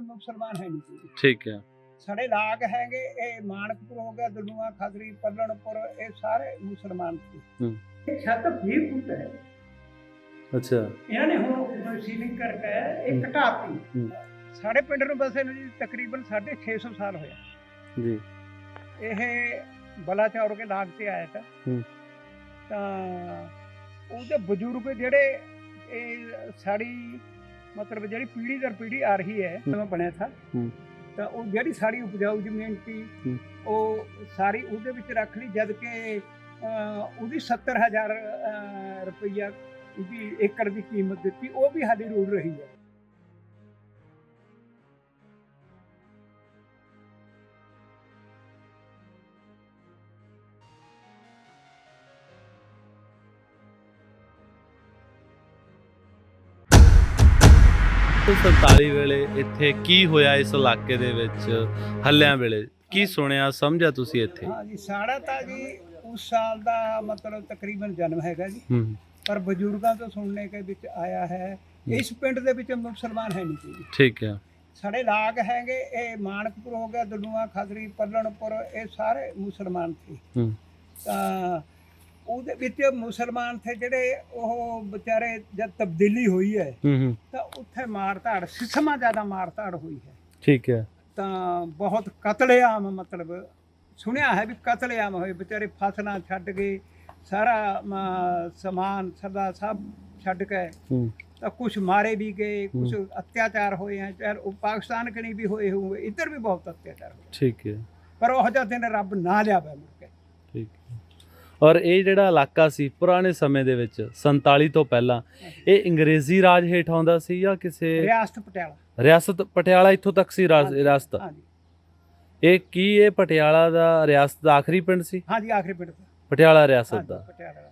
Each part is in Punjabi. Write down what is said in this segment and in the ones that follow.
ਮੁਸਲਮਾਨ ਹੈ ਨਹੀਂ ਠੀਕ ਹੈ। ਸਾਡੇ ਲਾਗ ਹੈਗੇ ਇਹ ਮਾਨਕਪੁਰ ਹੋ ਗਿਆ ਦਲੂਆ ਖਦਰੀ ਪੱਲਣਪੁਰ ਇਹ ਸਾਰੇ ਮੁਸਲਮਾਨ ਸੀ। ਛੱਤ 20 ਫੁੱਟ ਹੈ। ਅੱਛਾ। ਇਹਨਾਂ ਨੇ ਹੁਣ ਸੀਲਿੰਗ ਕਰਕੇ ਇਹ। ਘਟਾਤੀ। ਸਾਡੇ ਪਿੰਡ ਨੂੰ ਬਸੇ ਨੂੰ ਜੀ ਤਕਰੀਬਨ 650 ਸਾਲ ਹੋਇਆ। ਜੀ। ਇਹ ਬਲਾਚੌਰ ਕੇ ਲਾਗ ਤੇ ਆਇਆ ਤਾ। ਤਾਂ ਉਹਦੇ ਬਜ਼ੁਰਗ ਜਿਹੜੇ ਇਹ ਸਾਡੀ ਮਤਲਬ ਜਿਹੜੀ ਪੀੜ੍ਹੀ ਦਰ ਪੀੜ੍ਹੀ ਆ ਰਹੀ ਹੈ। ਮੈਂ ਬਣਿਆ ਥਾ। ਤਾਂ ਉਹ ਜਿਹੜੀ ਸਾਡੀ ਉਪਜਾਊ ਜ਼ਮੀਨ ਸੀ। ਉਹ ਸਾਰੀ ਉਹਦੇ ਵਿੱਚ ਰੱਖ ਲਈ ਜਦ ਕਿ ਉਹਦੀ 70000 ਅਹ, ਰੁਪਈਆ ਉਹਦੀ ਏਕੜ ਦੀ ਕੀਮਤ ਦਿੱਤੀ ਉਹ ਵੀ ਸਾਡੀ ਰੂਲ ਰਹੀ ਹੈ 47 ਵੇਲੇ ਇੱਥੇ ਕੀ ਹੋਇਆ ਇਸ ਇਲਾਕੇ ਦੇ ਵਿੱਚ ਹੱਲਿਆਂ ਵੇਲੇ? ਕੀ ਸੁਣਿਆ ਸਮਝਿਆ ਤੁਸੀਂ ਇੱਥੇ? ਹਾਂ ਜੀ ਸਾਡਾ ਤਾਂ ਜੀ ਉਸ ਸਾਲ ਦਾ ਮਤਲਬ ਤਕਰੀਬਨ ਜਨਮ ਹੈਗਾ ਜੀ। ਹੂੰ। ਪਰ ਬਜ਼ੁਰਗਾਂ ਤੋਂ ਸੁਣਨੇ ਕੇ ਵਿੱਚ ਆਇਆ ਹੈ ਇਸ ਪਿੰਡ ਦੇ ਵਿੱਚ ਮੁਸਲਮਾਨ ਹੈ ਨਹੀਂ ਕੋਈ। ਠੀਕ ਹੈ। ਸਾਡੇ ਲਾਗ ਹੈਗੇ ਇਹ ਮਾਨਕਪੁਰ ਹੋ ਗਿਆ ਦਲੂਆ ਖਦਰੀ ਪੱਲਣਪੁਰ ਇਹ ਸਾਰੇ ਮੁਸਲਮਾਨ ਸੀ। ਹੂੰ। ਤਾਂ ਉਹਦੇ ਵਿੱਚ ਮੁਸਲਮਾਨ ਥੇ ਜਿਹੜੇ ਉਹ ਵਿਚਾਰੇ ਜਦ ਤਬਦੀਲੀ ਹੋਈ ਹੈ ਤਾਂ ਉੱਥੇ ਮਾਰ ਧਾੜ ਸਿਸਮਾ ਜ਼ਿਆਦਾ ਮਾਰ ਧਾੜ ਹੋਈ ਹੈ। ਠੀਕ ਹੈ। ਤਾਂ ਬਹੁਤ ਕਤਲੇਆਮ ਮਤਲਬ ਸੁਣਿਆ ਹੈ ਵੀ ਕਤਲੇਆਮ ਹੋਏ ਵਿਚਾਰੇ ਫਸਲਾਂ ਛੱਡ ਗਏ ਸਾਰਾ ਸਮਾਨ ਸਰਦਾ ਸਭ ਛੱਡ ਕੇ ਤਾਂ ਕੁਝ ਮਾਰੇ ਵੀ ਗਏ ਕੁਝ ਅਤਿਆਚਾਰ ਹੋਏ ਹੈ ਚਾਹੇ ਉਹ ਪਾਕਿਸਤਾਨ ਕਣੀ ਵੀ ਹੋਏ ਹੋਏ ਇੱਧਰ ਵੀ ਬਹੁਤ ਅਤਿਆਚਾਰ ਹੋਏ। ਠੀਕ ਹੈ। ਪਰ ਉਹ ਜਿਹਾ ਦਿਨ ਰੱਬ ਨਾ ਲਿਆਵੇ ਮੁੜ ਕੇ। ਠੀਕ ਔਰ ਇਹ ਜਿਹੜਾ ਇਲਾਕਾ ਸੀ ਪੁਰਾਣੇ ਸਮੇਂ ਦੇ ਵਿੱਚ 47 ਤੋਂ ਪਹਿਲਾਂ ਇਹ ਅੰਗਰੇਜ਼ੀ ਰਾਜ ਹੇਠ ਆਉਂਦਾ ਸੀ ਜਾਂ ਕਿਸੇ ਰਿਆਸਤ ਪਟਿਆਲਾ। ਰਿਆਸਤ ਪਟਿਆਲਾ ਇੱਥੋਂ ਤੱਕ ਸੀ ਰਾਜ- ਰਿਆਸਤ? ਹਾਂਜੀ। ਇਹ ਕੀ ਇਹ ਪਟਿਆਲਾ ਦਾ ਰਿਆਸਤ ਦਾ ਆਖਰੀ ਪਿੰਡ ਸੀ? ਹਾਂਜੀ ਆਖਰੀ ਪਿੰਡ ਪਟਿਆਲਾ ਰਿਆਸਤ ਹਾਂਜੀ, ਦਾ। ਪਟਿਆਲਾ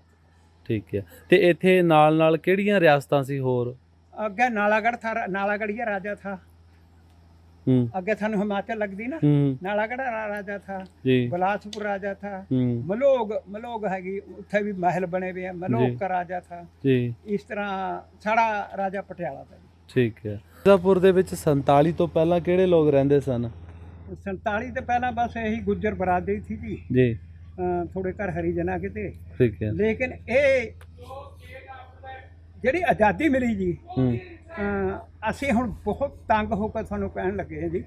ਠੀਕ ਹੈ। ਤੇ ਇੱਥੇ ਨਾਲ ਨਾਲ ਕਿਹੜੀਆਂ ਰਿਆਸਤਾਂ ਸੀ ਹੋਰ? ਅੱਗੇ ਨਾਲਾਗੜ੍ਹ ਥਾ ਨਾਲਾਗੜ੍ਹ ਹੀ ਰਾਜਾ ਥਾ ਹੂੰ ਅੱਗੇ ਸਾਨੂੰ ਹਿਮਾਚਲ लगती ना ਹੂੰ नालागढ़ रा- राजा था ਜੀ बिलासपुर राजा था ਹੂੰ ਮਲੋਗ ਮਲੋਗ ਹੈਗੀ ਉੱਥੇ ਵੀ ਮਹਿਲ ਬਣੇ ਹੋਏ ਆ ਜੀ। ਮਲੋਗ ਦਾ ਰਾਜਾ ਥਾ ਜੀ ਇਸ ਤਰ੍ਹਾਂ ਸਾਡਾ ਰਾਜਾ ਪਟਿਆਲਾ ਦਾ ਜੀ ਠੀਕ ਹੈ ਮਿਰਜ਼ਾਪੁਰ ਦੇ ਵਿੱਚ 47 ਤੋਂ ਪਹਿਲਾਂ ਕਿਹੜੇ ਲੋਕ ਰਹਿੰਦੇ ਸਨ 47 ਤੇ ਪਹਿਲਾਂ ਬਸ ਇਹੀ ਗੁੱਜਰ ਬਰਾਦਰੀ ਸੀ ਜੀ ਜੀ ਅਹ ਥੋੜੇ ਘਰ ਹਰੀਜਨਾ ਕਿਤੇ ਠੀਕ ਹੈ ਲੇਕਿਨ ਇਹ ਜਿਹੜੀ ਆਜ਼ਾਦੀ ਮਿਲੀ ਜੀ ਹੂੰ ਅਹ ਅਸੀਂ ਹੁਣ ਬਹੁਤ ਤੰਗ ਹੋ ਕੇ ਤੁਹਾਨੂੰ ਕਹਿਣ ਲੱਗੇ ਹਾਂ ਜੀ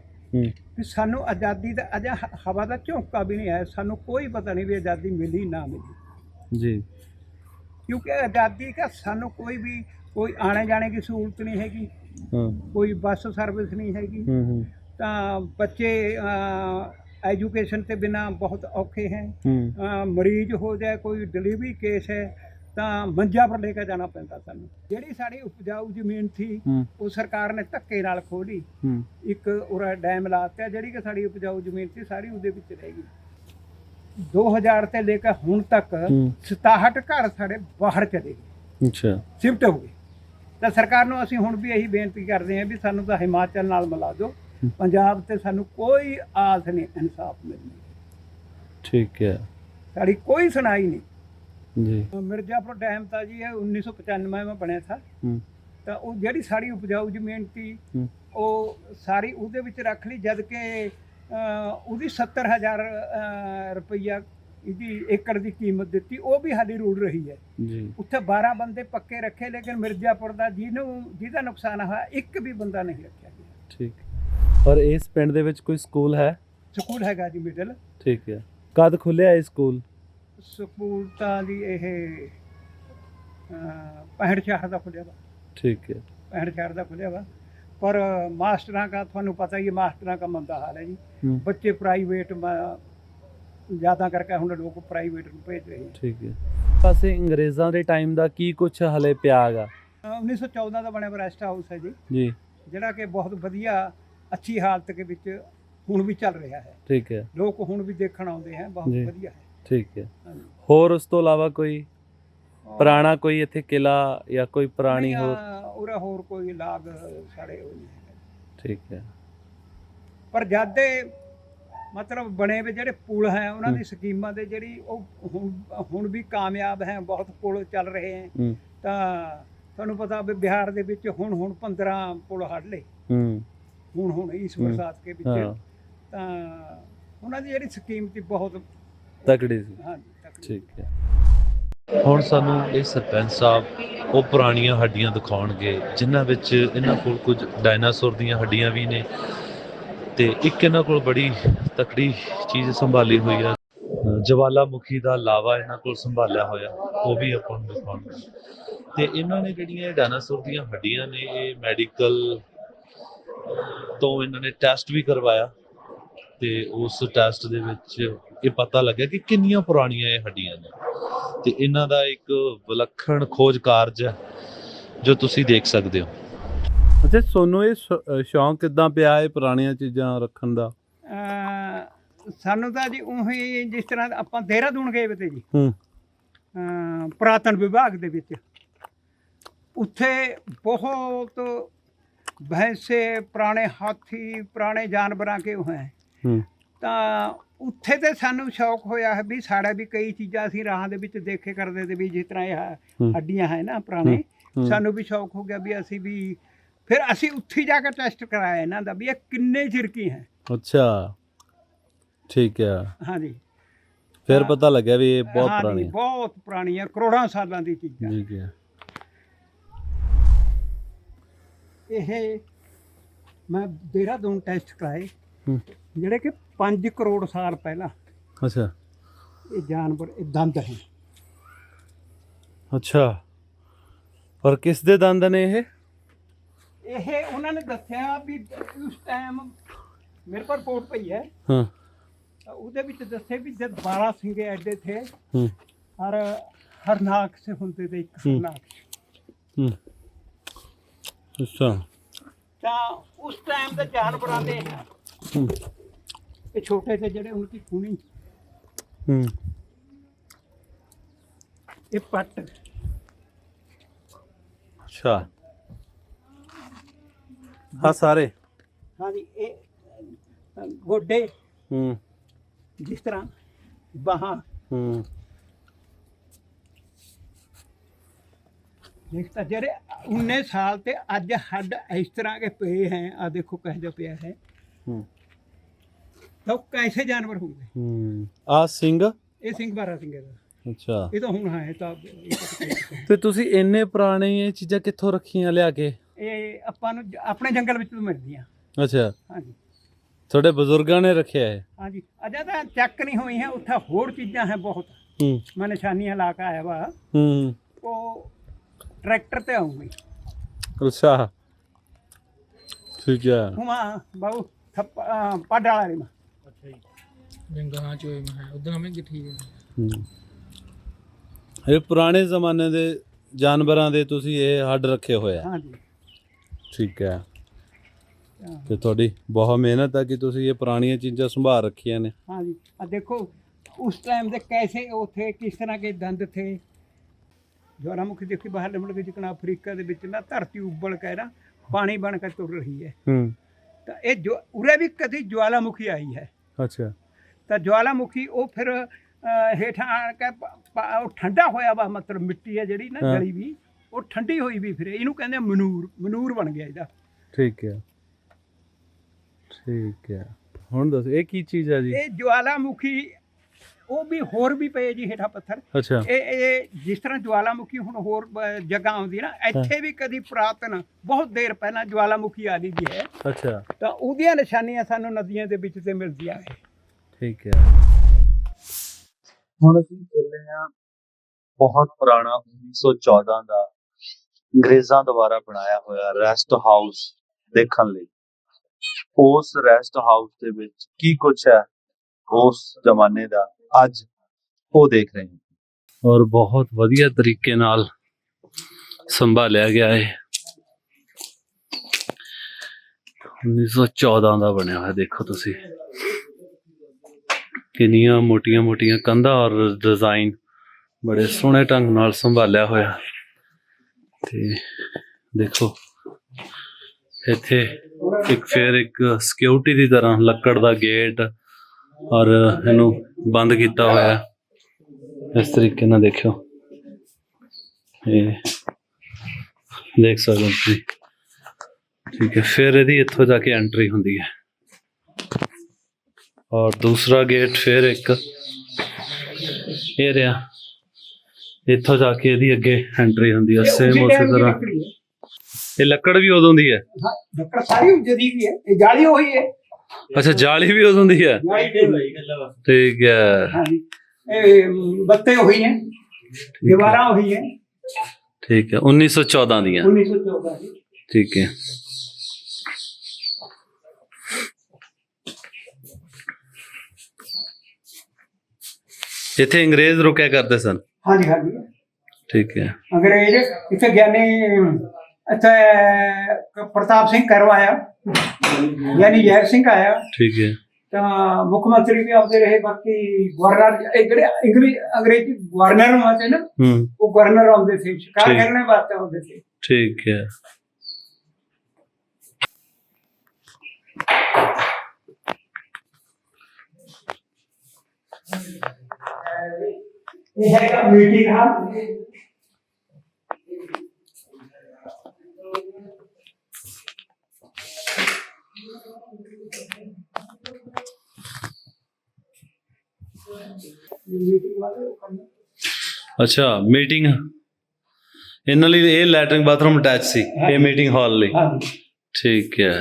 ਕਿ ਸਾਨੂੰ ਆਜ਼ਾਦੀ ਦਾ ਅਜਾ ਹਵਾ ਦਾ ਝੋਂਕਾ ਵੀ ਨਹੀਂ ਆਇਆ ਸਾਨੂੰ ਕੋਈ ਪਤਾ ਨਹੀਂ ਵੀ ਆਜ਼ਾਦੀ ਮਿਲੀ ਨਾ ਮਿਲੀ। ਜੀ। ਕਿਉਂਕਿ ਆਜ਼ਾਦੀ ਦਾ ਸਾਨੂੰ ਕੋਈ ਵੀ ਕੋਈ ਆਣੇ ਜਾਣੇ ਦੀ ਸਹੂਲਤ ਨਹੀਂ ਹੈਗੀ। ਹਾਂ। ਕੋਈ ਬੱਸ ਸਰਵਿਸ ਨਹੀਂ ਹੈਗੀ। ਹੂੰ ਹੂੰ। ਤਾਂ ਬੱਚੇ ਐਜੂਕੇਸ਼ਨ ਤੇ ਬਿਨਾ ਬਹੁਤ ਔਖੇ ਹੈ। ਮਰੀਜ਼ ਹੋ ਜਾਏ ਕੋਈ ਡਿਲੀਵਰੀ ਕੇਸ ਹੈ ਤਾਂ ਮੰਜਾ ਪਰ ਲੈ ਕੇ ਜਾਣਾ ਪੈਂਦਾ ਸਾਨੂੰ। ਜਿਹੜੀ ਸਾਡੀ ਉਪਜਾਊ ਜ਼ਮੀਨ ਸੀ ਉਹ ਸਰਕਾਰ ਨੇ ਧੱਕੇ ਨਾਲ ਖੋਲੀ ਇੱਕ ਉਰਾ ਡੈਮ ਲਾਤਾ ਜਿਹੜੀ ਕਿ ਸਾਡੀ ਉਪਜਾਊ ਜ਼ਮੀਨ ਸੀ ਸਾਰੀ ਉਹਦੇ ਵਿੱਚ ਰਹਿ ਗਈ। 2000 ਤੇ ਲੈ ਕੇ ਹੁਣ ਤੱਕ ਹੂੰ। 67 ਘਰ ਸਾਡੇ ਬਾਹਰ ਚਲੇ ਗਏ। ਅੱਛਾ। ਸ਼ਿਫਟ ਹੋ ਗਏ। ਤਾਂ ਸਰਕਾਰ ਨੂੰ ਅਸੀਂ ਹੁਣ ਵੀ ਇਹੀ ਬੇਨਤੀ ਕਰਦੇ ਹਾਂ ਵੀ ਸਾਨੂੰ ਤਾਂ ਹਿਮਾਚਲ ਨਾਲ ਮਿਲਾ ਦਿਓ। ਪੰਜਾਬ ਤੇ ਸਾਨੂੰ ਕੋਈ ਆਸ ਨਹੀਂ ਇਨਸਾਫ ਮਿਲਣੀ। ਠੀਕ ਹੈ। ਸਾਡੀ ਕੋਈ ਸੁਣਾਈ ਨਹੀਂ। ਜੀ। ਮਿਰਜ਼ਾਪੁਰ ਡੈਮ ਤਾਂ ਜੀ ਇਹ 1995 में ਬਣਿਆ ਥਾ। ਹੂੰ। ਤਾਂ ਉਹ ਜਿਹੜੀ ਸਾਡੀ ਉਪਜਾਊ ਜ਼ਮੀਨ ਸੀ ਉਹ ਸਾਰੀ ਉਹਦੇ ਵਿੱਚ ਰੱਖ ਲਈ ਜਦ ਕਿ ਉਹਦੀ 70000 ਅਹ, ਰੁਪਈਆ ਇਹਦੀ ਏਕੜ ਦੀ ਕੀਮਤ ਦਿੱਤੀ ਉਹ ਵੀ ਸਾਡੀ ਰੂਲ ਰਹੀ ਹੈ। ਜੀ। ਉੱਥੇ 12 ਬੰਦੇ ਪੱਕੇ ਰੱਖੇ ਲੇਕਿਨ ਮਿਰਜ਼ਾਪੁਰ ਦਾ ਜਿਹਨੂੰ ਜਿਹਦਾ ਨੁਕਸਾਨ ਹੋਇਆ ਇੱਕ ਵੀ ਬੰਦਾ ਨਹੀਂ ਰੱਖਿਆ ਗਿਆ। ਠੀਕ। ਔਰ ਇਸ ਪਿੰਡ ਦੇ ਵਿੱਚ ਕੋਈ ਸਕੂਲ ਹੈ? ਸਕੂਲ ਹੈਗਾ ਜੀ ਮਿਡਲ। ਠੀਕ ਹੈ। ਕਦ ਖੁੱਲਿਆ ਇਹ ਸਕੂਲ? ਸਕੂਲ ਤਾਂ ਜੀ ਇਹ 65 ਸ਼ਹਿਰ ਦਾ ਖੁੱਲਿਆ ਵਾ। ਠੀਕ ਹੈ। 65 ਸ਼ਹਿਰ ਦਾ ਖੁੱਲਿਆ ਵਾ। ਪਰ ਮਾਸਟਰਾਂ ਦਾ ਤੁਹਾਨੂੰ ਪਤਾ ਹੀ ਹੈ ਮਾਸਟਰਾਂ ਦਾ ਮੰਦਾ ਹਾਲ ਹੈ ਜੀ। ਹੂੰ। ਬੱਚੇ ਪ੍ਰਾਈਵੇਟ ਜ਼ਿਆਦਾ ਕਰਕੇ ਹੁਣ ਲੋਕ ਪ੍ਰਾਈਵੇਟ ਨੂੰ ਭੇਜ ਰਹੇ ਠੀਕ ਹੈ। ਪਾਸੇ ਅੰਗਰੇਜ਼ਾਂ ਦੇ ਟਾਈਮ ਦਾ ਕੀ ਕੁਝ ਹਲੇ ਪਿਆ ਹੈਗਾ ਆ 1914 ਦਾ ਬਣਿਆ ਰੈਸਟ ਹਾਊਸ ਹੈ ਜੀ। ਜੀ। ਜਿਹੜਾ ਕਿ ਬਹੁਤ ਵਧੀਆ ਅੱਛੀ ਹਾਲਤ ਦੇ ਵਿੱਚ ਹੁਣ ਵੀ ਚੱਲ ਰਿਹਾ ਹੈ। ਠੀਕ ਹੈ। ਲੋਕ ਹੁਣ ਵੀ ਦੇਖਣ ਆਉਂਦੇ ਹੈ ਬਹੁਤ ਜੀ। ਵਧੀਆ ਹੈ। ਠੀਕ ਹੈ। ਹੋਰ ਉਸ ਤੋਂ ਇਲਾਵਾ ਕੋਈ ਪੁਰਾਣਾ ਕੋਈ ਇੱਥੇ ਕਿਲਾ ਜਾਂ ਕੋਈ ਪੁਰਾਣੀ ਹੋਰ? ਉਰੇ ਹੋਰ ਕੋਈ ਲਾਗ ਸਾਡੇ ਉਹ ਨਹੀਂ ਹੈ ਠੀਕ ਹੈ। ਪਰ ਜਦ ਮਤਲਬ ਬਣੇ ਵੇ ਜਿਹੜੇ ਪੁਲ ਹੈ ਉਹਨਾਂ ਦੀ। ਸਕੀਮਾਂ ਦੇ ਜਿਹੜੀ ਉਹ ਹੁਣ ਵੀ ਕਾਮਯਾਬ ਹੈ ਬਹੁਤ ਪੁਲ ਚੱਲ ਰਹੇ ਹੈ। ਤਾਂ ਤੁਹਾਨੂੰ ਪਤਾ ਵੀ ਬਿਹਾਰ ਦੇ ਵਿੱਚ ਹੁਣ ਹੁਣ 15 ਪੁਲ ਹੜ ਲਏ। ਹੂੰ। ਹੁਣ ਹੁਣ ਇਸ। ਬਰਸਾਤ ਕੇ ਵਿੱਚ। ਤਾਂ ਉਹਨਾਂ ਦੀ ਜਿਹੜੀ ਸਕੀਮ ਸੀ ਬਹੁਤ ਤਕੜੇ ਸੀ। ਠੀਕ ਹੈ। ਹੁਣ ਸਾਨੂੰ ਇਹ ਸਰਪੰਚ ਸਾਹਿਬ, ਉਹ ਪੁਰਾਣੀਆਂ ਹੱਡੀਆਂ ਦਿਖਾਉਣਗੇ, ਜਿਨ੍ਹਾਂ ਵਿੱਚ ਇਹਨਾਂ ਕੋਲ ਕੁਝ ਡਾਇਨਾਸੌਰ ਦੀਆਂ ਹੱਡੀਆਂ ਵੀ ਨੇ ਤੇ ਇੱਕ ਇਹਨਾਂ ਕੋਲ ਬੜੀ ਤਕੜੀ ਚੀਜ਼ ਸੰਭਾਲੀ ਹੋਈ ਆ। ਜਵਾਲਾਮੁਖੀ ਦਾ ਲਾਵਾ ਇਹਨਾਂ ਕੋਲ ਸੰਭਾਲਿਆ ਹੋਇਆ, ਉਹ ਵੀ ਆਪਾਂ ਨੂੰ ਦਿਖਾਉਣਗੇ। ਤੇ ਇਹਨਾਂ ਨੇ ਜਿਹੜੀਆਂ ਇਹ ਡਾਇਨਾਸੌਰ ਦੀਆਂ ਹੱਡੀਆਂ ਨੇ, ਇਹ ਮੈਡੀਕਲ ਤੋਂ ਇਹਨਾਂ ਨੇ ਟੈਸਟ ਵੀ ਕਰਵਾਇਆ ਤੇ ਉਸ ਟੈਸਟ ਦੇ ਵਿੱਚ ਇਹ ਪਤਾ ਲੱਗਿਆ ਕਿ ਕਿੰਨੀਆਂ ਪੁਰਾਣੀਆਂ ਇਹ ਹੱਡੀਆਂ ਨੇ। ਤੇ ਇਹਨਾਂ ਦਾ ਇੱਕ ਵਿਲੱਖਣ ਖੋਜ ਕਾਰਜ ਹੈ ਜੋ ਤੁਸੀਂ ਦੇਖ ਸਕਦੇ ਹੋ। ਅੱਛਾ ਸੋਨੂੰ ਇਹ ਸ਼ੌਂਕ ਕਿਦਾਂ ਪਿਆ ਇਹ ਪੁਰਾਣੀਆਂ ਚੀਜ਼ਾਂ ਰੱਖਣ ਦਾ? ਸਾਨੂੰ ਤਾਂ ਜੀ ਉਹੀ ਜਿਸ ਤਰ੍ਹਾਂ ਆਪਾਂ ਦੇਹਰਾਦੂਨ ਗਏ ਤੇ ਜੀ। ਹੂੰ। ਪੁਰਾਤਨ ਵਿਭਾਗ ਦੇ ਵਿੱਚ। ਉੱਥੇ ਬਹੁਤ ਭੈਂਸੇ ਪੁਰਾਣੇ ਹਾਥੀ ਪੁਰਾਣੇ ਜਾਨਵਰਾਂ ਕੇ ਉਹ ਹੈ। ਹੂੰ। ਤਾਂ ਉੱਥੇ ਤੇ ਸਾਨੂੰ ਸ਼ੌਕ ਹੋਇਆ ਹੈ ਵੀ ਸਾਡਾ ਵੀ ਕਈ ਚੀਜ਼ਾਂ ਅਸੀਂ ਰਾਹਾਂ ਦੇ ਵਿੱਚ ਦੇਖੇ ਕਰਦੇ ਤੇ ਵੀ ਜਿਸ ਤਰ੍ਹਾਂ ਇਹ ਹੂੰ। ਹੱਡੀਆਂ ਹੈ ਨਾ ਪੁਰਾਣੇ ਹੂੰ। ਸਾਨੂੰ ਵੀ ਸ਼ੌਕ ਹੋ ਗਿਆ ਵੀ ਅਸੀਂ ਵੀ ਫਿਰ ਅਸੀਂ ਉੱਥੇ ਜਾ ਕੇ ਟੈਸਟ ਕਰਾਇਆ ਇਹਨਾਂ ਦਾ ਵੀ ਇਹ ਕਿੰਨੇ ਚਿਰ ਕੀ ਹੈ ਅੱਛਾ ਠੀਕ ਹੈ ਹਾਂਜੀ ਫਿਰ ਹਾਂ। ਪਤਾ ਲੱਗਿਆ ਵੀ ਇਹ ਬਹੁਤ ਪੁਰਾਣੀ ਹੈ ਬਹੁਤ ਪੁਰਾਣੀਆਂ ਕਰੋੜਾਂ ਸਾਲਾਂ ਦੀ ਚੀਜ਼ਾਂ ਠੀਕ ਹੈ ਇਹ ਮੈਂ ਦੇਹਰਾਦੂਨ ਟੈਸਟ ਕਰਾਏ ਹੂੰ। ਜਿਹੜੇ ਕਿ 5 ਕਰੋੜ ਸਾਲ ਪਹਿਲਾਂ ਅੱਛਾ। ਇਹ ਜਾਨਵਰ ਇਹ ਦੰਦ ਹੈ। ਅੱਛਾ। ਪਰ ਕਿਸ ਦੇ ਦੰਦ ਨੇ ਇਹ? ਇਹ ਉਹਨਾਂ ਨੇ ਦੱਸਿਆ ਵੀ ਉਸ ਟਾਈਮ ਮੇਰੇ ਕੋਲ ਰਿਪੋਰਟ ਪਈ ਹੈ। ਹਾਂ। ਉਹਦੇ ਵਿੱਚ ਦੱਸੇ ਵੀ ਜਦ 12 ਸਿੰਘੇ ਐਡੇ ਥੇ ਹੂੰ। ਹਰ ਹਰਨਾਕ ਸੇ ਹੁੰਦੇ ਤੇ ਇੱਕ। ਹਰਨਾਕ ਹੂੰ। ਅੱਛਾ। ਤਾਂ ਉਸ ਟਾਈਮ ਦੇ ਜਾਨਵਰਾਂ ਦੇ ਇਹ ਛੋਟੇ ਥੇ ਜਿਹੜੇ ਉਨਕੀ ਖੂਨੀ ਹੂੰ। ਇਹ ਪੱਟ। ਅੱਛਾ। ਹਾਂ ਸਾਰੇ। ਹਾਂਜੀ ਇਹ ਅ, ਗੋਡੇ। ਹੂੰ। ਜਿਸ ਤਰ੍ਹਾਂ ਬਾਹਾਂ। ਹੂੰ। ਦੇਖ ਤਾਂ ਜਿਹੜੇ 19 ਸਾਲ ਤੇ ਅੱਜ ਹੱਡ ਇਸ ਤਰ੍ਹਾਂ ਕੇ ਪਏ ਹੈ ਆ ਦੇਖੋ ਕਹਿ ਜੋ ਪਿਆ ਹੈ। ਹੂੰ। ਉਹ ਕੈਸੇ ਜਾਨਵਰ ਹੋंगे ਹੂੰ। ਆ ਸਿੰਘ? ਇਹ ਸਿੰਘ ਬਾਰਾ ਸਿੰਘ ਦਾ। ਅੱਛਾ। ਇਹ ਤਾਂ ਹੁਣ ਹੈ ਤਾਂ ਇਹ ਤਾਂ ਤੁਸੀਂ ਇੰਨੇ ਪੁਰਾਣੇ ਇਹ ਚੀਜ਼ਾਂ ਕਿੱਥੋਂ ਰੱਖੀਆਂ ਲਿਆ ਕੇ? ਇਹ ਆਪਾਂ ਨੂੰ ਜ- ਆਪਣੇ ਜੰਗਲ ਵਿੱਚ ਤੋਂ ਮਿਲਦੀਆਂ। ਅੱਛਾ। ਹਾਂਜੀ। ਤੁਹਾਡੇ ਬਜ਼ੁਰਗਾਂ ਨੇ ਰੱਖਿਆ ਹੈ ਹਾਂਜੀ। ਅਜਾ ਤਾਂ ਚੱਕ ਨਹੀਂ ਹੋਈ ਹੈ ਉੱਥੇ ਹੋਰ ਚੀਜ਼ਾਂ ਹੈ ਬਹੁਤ। ਹੂੰ। ਮੈਂ ਨਿਸ਼ਾਨੀਆਂ ਲਾ ਕੇ ਆਇਆ ਵਾ। ਹੂੰ। ਉਹ ਟਰੈਕਟਰ ਤੇ ਆਉਂਗੀ। ਅੱਛਾ। ਠੀਕ ਹੈ ਹੁਮਾ ਬਾਬੂ ਥੱਪ ਪੱਡ ਵਾਲਾ ਜੀ ਜੰਗਲਾਂ ਚ ਹੋਏ ਮੈਂ ਉਦੋਂ ਹਮੇ ਕਿ ਠੀਕ ਹੈ ਹੂੰ ਇਹ ਪੁਰਾਣੇ ਜ਼ਮਾਨੇ ਦੇ ਜਾਨਵਰਾਂ ਦੇ ਤੁਸੀਂ ਇਹ ਹੱਡ ਰੱਖੇ ਹੋਏ ਆ ਹਾਂਜੀ ਠੀਕ ਹੈ ਹਾਂ। ਤੇ ਤੁਹਾਡੀ ਬਹੁਤ ਮਿਹਨਤ ਹੈ ਕਿ ਤੁਸੀਂ ਇਹ ਪੁਰਾਣੀਆਂ ਚੀਜ਼ਾਂ ਸੰਭਾਲ ਰੱਖੀਆਂ ਨੇ हाँ जी अब देखो उस टाइम दे कैसे वो थे किस तरह के दंद थे ज्वालामुखी देखी बाहर मुल्क जिकना अफ्रीका ਦੇ ਵਿੱਚ ਨਾ ਧਰਤੀ ਉੱਬਲ ਕੇ ਨਾ ਪਾਣੀ ਬਣ ਕੇ ਤੁਰ ਰਹੀ ਹੈ ਹੂੰ ਤਾਂ ਇਹ ਜੋ ਉਰੇ ਵੀ ਕਦੀ ਜਵਾਲਾਮੁਖੀ ਆਈ ਹੈ ਅੱਛਾ ਤਾਂ ਜਵਾਲਾਮੁਖੀ ਉਹ ਫਿਰ ਹੇਠਾਂ ਆਣ ਕੇ ਉਹ ਠੰਡਾ ਹੋਇਆ ਵਾ ਮਤਲਬ ਮਿੱਟੀ ਹੈ ਜਿਹੜੀ ਨਾ। ਗਲੀ ਵੀ ਉਹ ਠੰਡੀ ਹੋਈ ਵੀ ਫਿਰ ਇਹਨੂੰ ਕਹਿੰਦੇ ਆ ਮਨੂਰ ਮਨੂਰ ਬਣ ਗਿਆ ਇਹਦਾ। ਠੀਕ ਹੈ। ਠੀਕ ਹੈ। ਹੁਣ ਦੱਸ ਇਹ ਕੀ ਚੀਜ਼ ਹੈ ਜੀ? ਇਹ ਜਵਾਲਾਮੁਖੀ ਉਹ ਵੀ ਹੋਰ ਵੀ ਪਏ ਜੀ ਹੇਠਾਂ ਪੱਥਰ। ਅੱਛਾ। ਇਹ ਇਹ ਜਿਸ ਤਰ੍ਹਾਂ ਜਵਾਲਾਮੁਖੀ ਹੁਣ ਹੋਰ ਜਗ੍ਹਾ ਆਉਂਦੀ ਨਾ ਇੱਥੇ ਵੀ ਕਦੀ ਪੁਰਾਤਨ ਬਹੁਤ ਦੇਰ ਪਹਿਲਾਂ ਜਵਾਲਾਮੁਖੀ ਆਦੀ ਦੀ ਹੈ ਅੱਛਾ। ਤਾਂ ਉਹਦੀਆਂ ਨਿਸ਼ਾਨੀਆਂ ਸਾਨੂੰ ਨਦੀਆਂ ਦੇ ਵਿੱਚ ਤੇ ਮਿਲਦੀਆਂ ਹੈ ਠੀਕ ਹੈ। ਹੁਣ ਅਸੀਂ ਚੱਲੇ ਹਾਂ ਬਹੁਤ ਪੁਰਾਣਾ 1914 ਦਾ ਅੰਗਰੇਜ਼ਾਂ ਦੁਆਰਾ ਬਣਾਇਆ ਹੋਇਆ ਰੈਸਟ ਹਾਊਸ ਦੇਖਣ ਲਈ। ਉਸ ਰੈਸਟ ਹਾਊਸ ਦੇ ਵਿੱਚ ਕੀ ਕੁਝ ਹੈ ਉਸ ਜ਼ਮਾਨੇ ਦਾ ਅੱਜ ਉਹ ਦੇਖ ਰਹੇ ਹਾਂ। ਔਰ ਬਹੁਤ ਵਧੀਆ ਤਰੀਕੇ ਨਾਲ ਸੰਭਾਲਿਆ ਗਿਆ ਹੈ 1914 ਦਾ ਬਣਿਆ ਹੋਇਆ ਦੇਖੋ ਤੁਸੀਂ। ਕਿੰਨੀਆਂ ਮੋਟੀਆਂ-ਮੋਟੀਆਂ ਕੰਧਾਂ ਔਰ ਡਿਜ਼ਾਈਨ ਬੜੇ ਸੋਹਣੇ ਢੰਗ ਨਾਲ ਸੰਭਾਲਿਆ ਹੋਇਆ। ਤੇ ਦੇਖੋ ਇੱਥੇ ਇੱਕ ਫਿਰ ਇੱਕ ਸਿਕਿਉਰਿਟੀ ਦੀ ਤਰ੍ਹਾਂ ਲੱਕੜ ਦਾ ਗੇਟ ਔਰ ਇਹਨੂੰ ਬੰਦ ਕੀਤਾ ਹੋਇਆ। ਇਸ ਤਰੀਕੇ ਨਾਲ ਦੇਖਿਓ। ਇਹ ਦੇਖ ਸਕਦੇ ਹੋ ਤੁਸੀਂ। ਠੀਕ ਹੈ ਫਿਰ ਇਹਦੀ ਇੱਥੋਂ ਜਾ ਕੇ ਐਂਟਰੀ ਹੁੰਦੀ ਹੈ। ਔਰ ਦੂਸਰਾ ਗੇਟ ਫਿਰ ਇੱਕ। ਇਹ ਰਿਹਾ। ਇੱਥੋਂ ਜਾ ਕੇ ਇਹਦੀ ਅੱਗੇ ਐਂਟਰੀ ਹੁੰਦੀ ਹੈ ਸੇਮ ਉਸੇ ਤਰ੍ਹਾਂ। ਇਹ ਲੱਕੜ ਵੀ ਉਦੋਂ ਦੀ ਹੈ। ਲੱਕੜ ਸਾਰੀ ਜਦੀ ਵੀ ਹੈ। ਇਹ ਜਾਲੀ ਉਹੀ ਹੈ। ਅੱਛਾ ਜਾਲੀ ਵੀ ਉਦੋਂ ਦੀ ਹੈ। ਠੀਕ ਹੈ। ਇਹ ਬੱਤੇ ਉਹੀ ਹੈ। ਦੀਵਾਰਾਂ ਉਹੀ ਹੈ। ਠੀਕ ਹੈ। 1914 ਦੀਆਂ। 1914 ਦੀ। ਠੀਕ ਹੈ। ਇੱਥੇ ਅੰਗਰੇਜ਼ ਰੁਕਿਆ ਕਰਦੇ ਸਨ। ਹਾਂਜੀ ਹਾਂਜੀ। ਠੀਕ ਹੈ। ਅੰਗਰੇਜ਼ ਇੱਥੇ ਗਿਆਨੀ ਇੱਥੇ ਪ੍ਰਤਾਪ ਸਿੰਘ ਕਰਵਾਇਆ ਯਾਨੀ ਜੈ ਸਿੰਘ ਆਇਆ। ਠੀਕ ਹੈ। ਤਾਂ ਮੁੱਖ ਮੰਤਰੀ ਵੀ ਆਉਂਦੇ ਰਹੇ ਬਾਕੀ ਗਵਰਨਰ ਇਹ ਜਿਹੜੇ ਅੰਗਰੇਜ਼ੀ ਅੰਗਰੇਜ਼ੀ ਗਵਰਨਰ ਹੁੰਦੇ ਨਾ ਉਹ ਗਵਰਨਰ ਆਉਂਦੇ ਸੀ ਸ਼ਿਕਾਰ। ਕਰਨੇ ਵਾਸਤੇ ਆਉਂਦੇ ਸੀ। ਠੀਕ ਹੈ। ਇਹ ਹੈਗਾ ਮੀਟਿੰਗ ਹਾਲ ਮੀਟਿੰਗ ਵਾਲੇ ਉਹ ਕਰਨਾ ਅੱਛਾ ਮੀਟਿੰਗ ਇਹਨਾਂ ਲਈ ਇਹ ਲੈਟਰਿੰਗ ਬਾਥਰੂਮ ਅਟੈਚ ਸੀ ਇਹ ਮੀਟਿੰਗ ਹਾਲ ਲਈ ਹਾਂਜੀ ਠੀਕ ਹੈ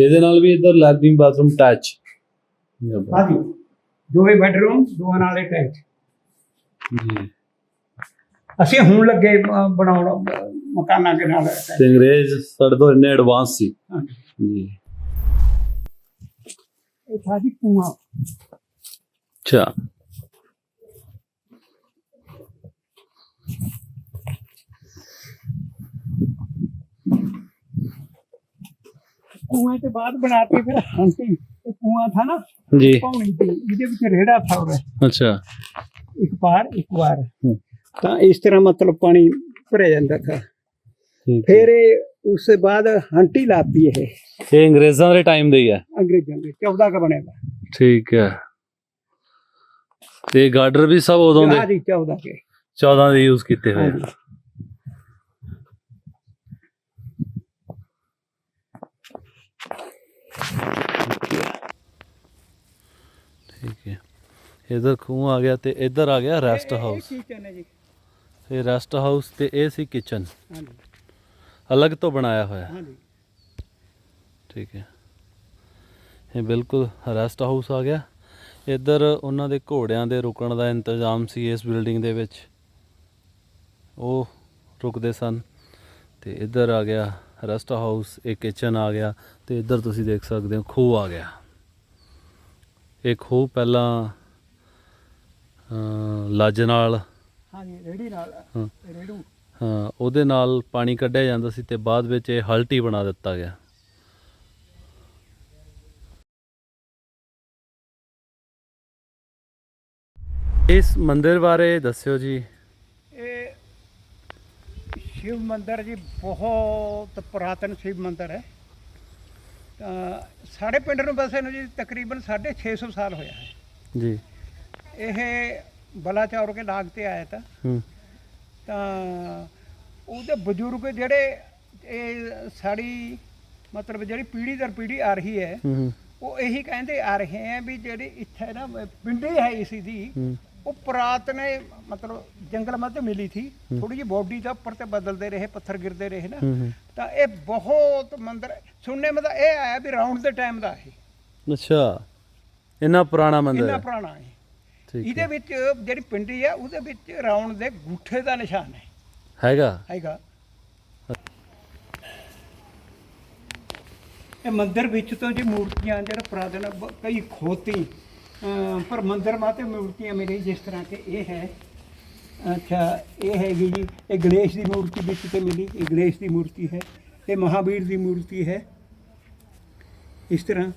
ਇਹਦੇ ਨਾਲ ਵੀ ਇਧਰ ਲੈਟਰਿੰਗ ਬਾਥਰੂਮ ਅਟੈਚ ਹਾਂਜੀ। ਦੋਵੇਂ ਬੈਡਰੂਮ ਦੋਵਾਂ ਨਾਲ ਅਟੈਚ ਜੀ। ਅਸੀਂ ਹੁਣ ਲੱਗੇ ਬਣਾਉਣ ਮਕਾਨਾਂ ਦੇ ਨਾਲ। ਤੇ ਅੰਗਰੇਜ਼ ਸਾਡੇ ਤੋਂ ਇੰਨੇ ਐਡਵਾਂਸ ਸੀ। ਜੀ। ਇਹ ਥਾ ਜੀ ਕੁਆਂ ਅੱਛਾ। कुएं के बाद बनाते फिर हंसी ये कुआं था ना ਜੀ पौनी थी ਇਹਦੇ ਵਿੱਚ ਰੇੜਾ था ਉਰੇ ਅੱਛਾ ਇੱਕ ਪਾਰ ਇੱਕ ਵਾਰ ਹੂੰ। ਤਾਂ ਇਸ ਤਰ੍ਹਾਂ ਮਤਲਬ ਪਾਣੀ ਭਰਿਆ ਜਾਂਦਾ था ਠੀਕ ਹੈ। ਫਿਰ ਇਹ ਉਸ ਤੋਂ ਬਾਅਦ ਹੰਟੀ ਲਾਤੀ ਇਹ ਇਹ ਅੰਗਰੇਜ਼ਾਂ ਦੇ ਟਾਈਮ ਦੇ ਹੀ ਹੈ ਅੰਗਰੇਜ਼ਾਂ ਦੇ 14 का ਬਣੇਗਾ ਠੀਕ ਹੈ ਤੇ ਗਾਰਡਰ ਵੀ ਸਭ ਉਦੋਂ ਦੇ ਹਾਂ ਜੀ 14 ਕੇ 14 ਦੇ ਯੂਜ਼ ਕੀਤੇ ਹੋਏ ਆ। ਹਾਂਜੀ। ਠੀਕ ਹੈ। ਇਧਰ ਖੂਹ ਆ ਗਿਆ ਤੇ ਇਧਰ ਆ ਗਿਆ ਰੈਸਟ ਹਾਊਸ kitchen ਹੈ ਜੀ। ਇਹ ਰੈਸਟ ਹਾਊਸ ਤੇ ਇਹ ਸੀ ਕਿਚਨ ਹਾਂਜੀ। ਅਲੱਗ ਤੋਂ ਬਣਾਇਆ ਹੋਇਆ। ਹਾਂਜੀ। ਠੀਕ ਹੈ। ਇਹ ਬਿਲਕੁਲ ਰੈਸਟ ਹਾਊਸ ਆ ਗਿਆ। ਇੱਧਰ ਉਹਨਾਂ ਦੇ ਘੋੜਿਆਂ ਦੇ ਰੁਕਣ ਦਾ ਇੰਤਜ਼ਾਮ ਸੀ ਇਸ ਬਿਲਡਿੰਗ ਦੇ ਵਿੱਚ। ਉਹ ਰੁਕਦੇ ਸਨ। ਤੇ ਇੱਧਰ ਆ ਗਿਆ ਰੈਸਟ ਹਾਊਸ ਇਹ ਕਿਚਨ ਆ ਗਿਆ ਤੇ ਇੱਧਰ ਤੁਸੀਂ ਦੇਖ ਸਕਦੇ ਹੋ ਖੂਹ ਆ ਗਿਆ। ਇਹ ਖੂਹ ਪਹਿਲਾਂ ਲੱਜ ਨਾਲ ਹਾਂਜੀ ਰੇੜੀ ਨਾਲ ਹਾਂ। ਰੇੜੂ। ਹਾਂ ਉਹਦੇ ਨਾਲ ਪਾਣੀ ਕੱਢਿਆ ਜਾਂਦਾ ਸੀ ਤੇ ਬਾਅਦ ਵਿੱਚ ਇਹ ਹਲਟੀ ਬਣਾ ਦਿੱਤਾ ਗਿਆ। ਇਸ ਮੰਦਿਰ ਬਾਰੇ ਦੱਸਿਓ ਜੀ। ਸ਼ਿਵ ਮੰਦਿਰ ਜੀ ਬਹੁਤ ਪੁਰਾਤਨ ਸ਼ਿਵ ਮੰਦਿਰ ਹੈ। ਤਾਂ ਸਾਡੇ ਪਿੰਡ ਨੂੰ ਵਸੇ ਨੂੰ ਜੀ ਤਕਰੀਬਨ 650 ਸਾਲ ਹੋਇਆ ਹੈ। ਜੀ। ਇਹ ਬਲਾਚੌਰ ਕੇ ਲਾਗ ਤੇ ਆਇਆ ਤਾਂ। ਤਾਂ ਉਹਦੇ ਬਜ਼ੁਰਗ ਜਿਹੜੇ ਇਹ ਸਾਡੀ ਮਤਲਬ ਜਿਹੜੀ ਪੀੜ੍ਹੀ ਦਰ ਪੀੜ੍ਹੀ ਆ ਰਹੀ ਹੈ ਉਹ ਇਹੀ ਕਹਿੰਦੇ ਆ ਰਹੇ ਹੈ ਵੀ ਜਿਹੜੀ ਇੱਥੇ ਨਾ ਪਿੰਡੀ ਹੈ ਇਸੀ ਦੀ ਪੁਰਾਤਨ ਮਤਲਬ ਜੰਗਲ ਮੱਧ ਮਿਲੀ ਥੀ ਥੋੜੀ ਜਿਹੀ ਬੋਡੀ ਦਾ ਉੱਪਰ ਤੇ ਬਦਲਦੇ ਰਹੇ ਪੱਥਰ ਗਿਰਦੇ ਰਹੇ ਨਾ। ਹੂੰ ਹੂੰ। ਤਾਂ ਇਹ ਬਹੁਤ ਮੰਦਰ ਸੁਣਨੇ ਮਤਲਬ ਇਹ ਆਇਆ ਵੀ ਰਾਉਂਡ ਦੇ ਟਾਈਮ ਦਾ ਇਹ। ਅੱਛਾ। ਇੰਨਾ ਪੁਰਾਣਾ ਮੰਦਿਰ ਇੰਨਾ ਹੈ। ਪੁਰਾਣਾ ਹੈ ਠੀਕ ਇਹਦੇ ਹੈ। ਵਿੱਚ ਜਿਹੜੀ ਪਿੰਡੀ ਹੈ ਉਹਦੇ ਵਿੱਚ ਰਾਉਂਡ ਦੇ ਗੁੱਠੇ ਦਾ ਨਿਸ਼ਾਨ ਹੈ। ਹੈਗਾ? ਹੈਗਾ। ਇਹ ਮੰਦਿਰ ਵਿੱਚ ਤੋਂ ਜੀ ਮੂਰਤੀਆਂ ਜਿਹੜਾ ਪੁਰਾਤਨ ਬ- ਕਈ ਖੋਤੀ ਪਰ ਮੰਦਿਰ ਮਾਤੇ ਮੂਰਤੀਆਂ ਮਿਲੀ ਜਿਸ ਤਰ੍ਹਾਂ ਕਿ ਇਹ ਹੈ। ਅੱਛਾ ਇਹ ਹੈਗੀ ਜੀ ਇਹ ਗਣੇਸ਼ ਦੀ ਮੂਰਤੀ ਵਿੱਚ ਤੇ ਮਿਲੀ ਇਹ ਗਣੇਸ਼ ਦੀ ਮੂਰਤੀ ਹੈ ਇਹ ਮਹਾਵੀਰ ਦੀ ਮੂਰਤੀ ਹੈ। ਇਸ ਤਰ੍ਹਾਂ।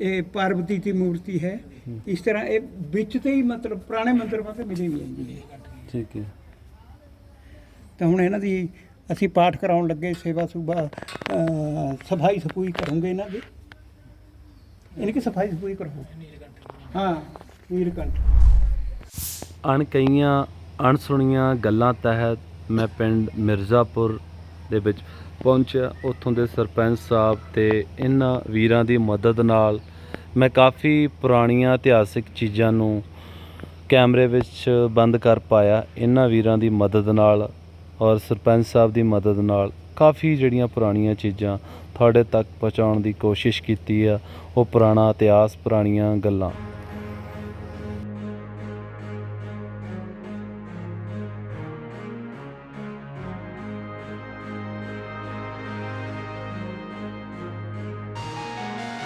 ਇਹ ਪਾਰਵਤੀ ਦੀ ਮੂਰਤੀ ਹੈ। ਇਸ ਤਰ੍ਹਾਂ ਇਹ ਵਿੱਚ ਤੇ ਹੀ ਮਤਲਬ ਪੁਰਾਣੇ ਮੰਦਿਰ ਮਾਤੇ ਮਿਲੀ ਵੀ ਹੈ ਜੀ। ਠੀਕ ਹੈ। ਤਾਂ ਹੁਣ ਇਹਨਾਂ ਦੀ ਅਸੀਂ ਪਾਠ ਕਰਾਉਣ ਲੱਗੇ ਸੇਵਾ ਸੁਭਾ ਸਫ਼ਾਈ ਸਫੂਈ ਕਰੂੰਗੇ ਇਹਨਾਂ ਦੀ। ਇਹਨਾਂ ਕੀ ਸਫ਼ਾਈ ਸਫੂਈ ਕਰੋ। ਹਾਂ ਨੀਲਕੰਠ ਅਣਕਈਆਂ ਅਣਸੁਣੀਆਂ ਗੱਲਾਂ ਤਹਿਤ ਮੈਂ ਪਿੰਡ ਮਿਰਜ਼ਾਪੁਰ ਦੇ ਵਿੱਚ ਪਹੁੰਚਿਆ। ਉੱਥੋਂ ਦੇ ਸਰਪੰਚ ਸਾਹਿਬ ਤੇ ਇਹਨਾਂ ਵੀਰਾਂ ਦੀ ਮਦਦ ਨਾਲ ਮੈਂ ਕਾਫੀ ਪੁਰਾਣੀਆਂ ਇਤਿਹਾਸਿਕ ਚੀਜ਼ਾਂ ਨੂੰ ਕੈਮਰੇ ਵਿੱਚ ਬੰਦ ਕਰ ਪਾਇਆ। ਇਹਨਾਂ ਵੀਰਾਂ ਦੀ ਮਦਦ ਨਾਲ ਔਰ ਸਰਪੰਚ ਸਾਹਿਬ ਦੀ ਮਦਦ ਨਾਲ ਕਾਫੀ ਜਿਹੜੀਆਂ ਪੁਰਾਣੀਆਂ ਚੀਜ਼ਾਂ ਤੁਹਾਡੇ ਤੱਕ ਪਹੁੰਚਾਉਣ ਦੀ ਕੋਸ਼ਿਸ਼ ਕੀਤੀ ਆ। ਉਹ ਪੁਰਾਣਾ ਇਤਿਹਾਸ, ਪੁਰਾਣੀਆਂ ਗੱਲਾਂ।